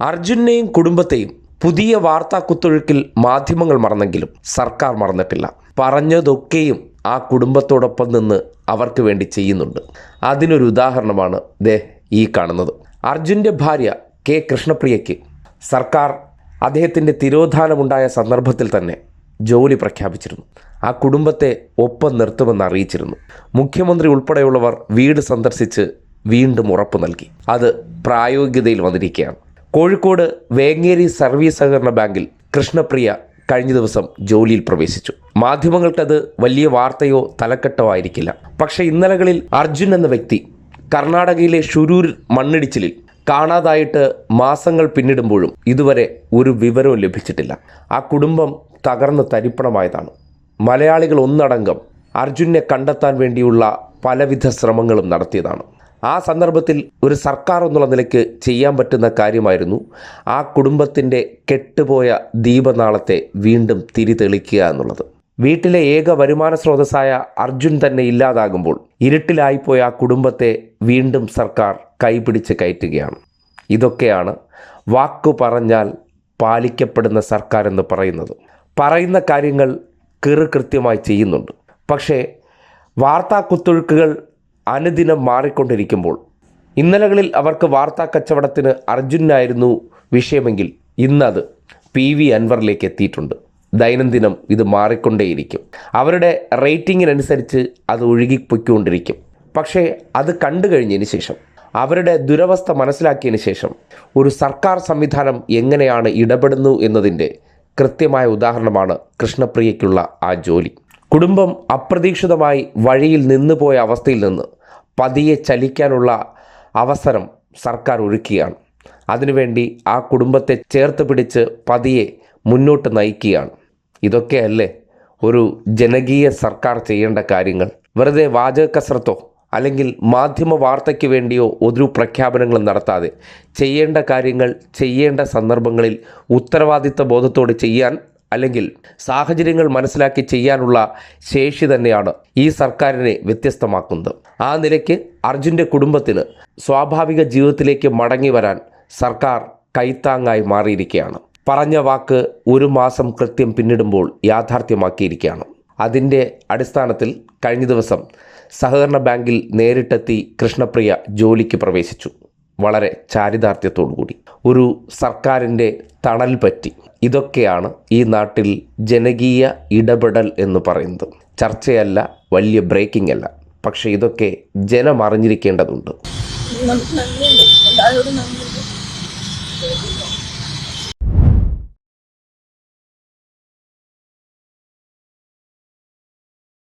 അർജുനെയും കുടുംബത്തെയും പുതിയ വാർത്താ കുത്തൊഴുക്കിൽ മാധ്യമങ്ങൾ മറന്നെങ്കിലും സർക്കാർ മറന്നിട്ടില്ല. പറഞ്ഞതൊക്കെയും ആ കുടുംബത്തോടൊപ്പം നിന്ന് അവർക്ക് വേണ്ടി ചെയ്യുന്നുണ്ട്. അതിനൊരു ഉദാഹരണമാണ് ദേ ഈ കാണുന്നത്. അർജുന്റെ ഭാര്യ കെ കൃഷ്ണപ്രിയയ്ക്ക് സർക്കാർ അദ്ദേഹത്തിന്റെ തിരോധാനമുണ്ടായ സന്ദർഭത്തിൽ തന്നെ ജോലി പ്രഖ്യാപിച്ചിരുന്നു. ആ കുടുംബത്തെ ഒപ്പം നിർത്തുമെന്ന് അറിയിച്ചിരുന്നു. മുഖ്യമന്ത്രി ഉൾപ്പെടെയുള്ളവർ വീട് സന്ദർശിച്ച് വീണ്ടും ഉറപ്പ് നൽകി. അത് പ്രായോഗികതയിൽ വന്നിരിക്കുകയാണ്. കോഴിക്കോട് വേങ്ങേരി സർവീസ് സഹകരണ ബാങ്കിൽ കൃഷ്ണപ്രിയ കഴിഞ്ഞ ദിവസം ജോലിയിൽ പ്രവേശിച്ചു. മാധ്യമങ്ങൾക്കത് വലിയ വാർത്തയോ തലക്കെട്ടോ ആയിരിക്കില്ല. പക്ഷേ ഇന്നലകളിൽ അർജുൻ എന്ന വ്യക്തി കർണാടകയിലെ ഷുരൂർ മണ്ണിടിച്ചിലിൽ കാണാതായിട്ട് മാസങ്ങൾ പിന്നിടുമ്പോഴും ഇതുവരെ ഒരു വിവരവും ലഭിച്ചിട്ടില്ല. ആ കുടുംബം തകർന്ന് തരിപ്പണമായതാണ്. മലയാളികൾ ഒന്നടങ്കം അർജുനെ കണ്ടെത്താൻ വേണ്ടിയുള്ള പലവിധ ശ്രമങ്ങളും നടത്തിയതാണ്. ആ സന്ദർഭത്തിൽ ഒരു സർക്കാർ എന്നുള്ള നിലയ്ക്ക് ചെയ്യാൻ പറ്റുന്ന കാര്യമായിരുന്നു. ആ കുടുംബത്തിന്റെ കെട്ടുപോയ ദീപനാളത്തെ വീണ്ടും തിരിതെളിക്കുക എന്നുള്ളത്. വീട്ടിലെ ഏക വരുമാന സ്രോതസ്സായ അർജുൻ തന്നെ ഇല്ലാതാകുമ്പോൾ ഇരുട്ടിലായിപ്പോയ ആ കുടുംബത്തെ വീണ്ടും സർക്കാർ കൈപിടിച്ച് കയറ്റുകയാണ്. ഇതൊക്കെയാണ് വാക്കു പറഞ്ഞാൽ പാലിക്കപ്പെടുന്ന സർക്കാർ എന്ന് പറയുന്നത്. പറയുന്ന കാര്യങ്ങൾ കൃത്യമായി ചെയ്യുന്നുണ്ട്. പക്ഷേ വാർത്താ കുത്തൊഴുക്കുകൾ അനുദിനം മാറിക്കൊണ്ടിരിക്കുമ്പോൾ ഇന്നലകളിൽ അവർക്ക് വാർത്താ കച്ചവടത്തിന് അർജുനായിരുന്നു വിഷയമെങ്കിൽ ഇന്നത് പി വി അൻവറിലേക്ക് എത്തിയിട്ടുണ്ട്. ദൈനംദിനം ഇത് മാറിക്കൊണ്ടേയിരിക്കും. അവരുടെ റേറ്റിങ്ങിനനുസരിച്ച് അത് ഒഴുകിപ്പൊയ്ക്കൊണ്ടിരിക്കും. പക്ഷേ അത് കണ്ടു കഴിഞ്ഞതിന് ശേഷം അവരുടെ ദുരവസ്ഥ മനസ്സിലാക്കിയതിന് ശേഷം ഒരു സർക്കാർ സംവിധാനം എങ്ങനെയാണ് ഇടപെടുന്നു എന്നതിന്റെ കൃത്യമായ ഉദാഹരണമാണ് കൃഷ്ണപ്രിയയ്ക്കുള്ള ആ ജോലി. കുടുംബം അപ്രതീക്ഷിതമായി വഴിയിൽ നിന്നുപോയ അവസ്ഥയിൽ നിന്ന് പതിയെ ചലിക്കാനുള്ള അവസരം സർക്കാർ ഒരുക്കുകയാണ്. അതിനുവേണ്ടി ആ കുടുംബത്തെ ചേർത്ത് പിടിച്ച് പതിയെ മുന്നോട്ട് നയിക്കുകയാണ്. ഇതൊക്കെയല്ലേ ഒരു ജനകീയ സർക്കാർ ചെയ്യേണ്ട കാര്യങ്ങൾ? വെറുതെ വാചക കസർത്തോ അല്ലെങ്കിൽ മാധ്യമ വാർത്തയ്ക്ക് വേണ്ടിയോ ഒരു പ്രഖ്യാപനങ്ങളും നടത്താതെ ചെയ്യേണ്ട കാര്യങ്ങൾ ചെയ്യേണ്ട സന്ദർഭങ്ങളിൽ ഉത്തരവാദിത്ത ബോധത്തോടെ ചെയ്യാൻ അല്ലെങ്കിൽ സാഹചര്യങ്ങൾ മനസ്സിലാക്കി ചെയ്യാനുള്ള ശേഷി തന്നെയാണ് ഈ സർക്കാരിനെ വ്യത്യസ്തമാക്കുന്നത്. ആ നിലയ്ക്ക് അർജുന്റെ കുടുംബത്തിന് സ്വാഭാവിക ജീവിതത്തിലേക്ക് മടങ്ങി വരാൻ സർക്കാർ കൈത്താങ്ങായി മാറിയിരിക്കുകയാണ്. പറഞ്ഞ വാക്ക് ഒരു മാസം കൃത്യം പിന്നിടുമ്പോൾ യാഥാർത്ഥ്യമാക്കിയിരിക്കുകയാണ്. അതിന്റെ അടിസ്ഥാനത്തിൽ കഴിഞ്ഞ ദിവസം സഹകരണ ബാങ്കിൽ നേരിട്ടെത്തി കൃഷ്ണപ്രിയ ജോലിക്ക് പ്രവേശിച്ചു. വളരെ ചാരിതാർത്ഥ്യത്തോടുകൂടി. ഒരു സർക്കാരിന്റെ തണൽ പറ്റി. ഇതൊക്കെയാണ് ഈ നാട്ടിൽ ജനകീയ ഇടപെടൽ എന്ന് പറയുന്നത്. ചർച്ചയല്ല വലിയ ബ്രേക്കിംഗ് അല്ല. പക്ഷേ ഇതൊക്കെ ജനം അറിഞ്ഞിരിക്കേണ്ടതുണ്ട്. നന്ദിയുണ്ട്. എല്ലാവരോടും നന്ദിയുണ്ട്.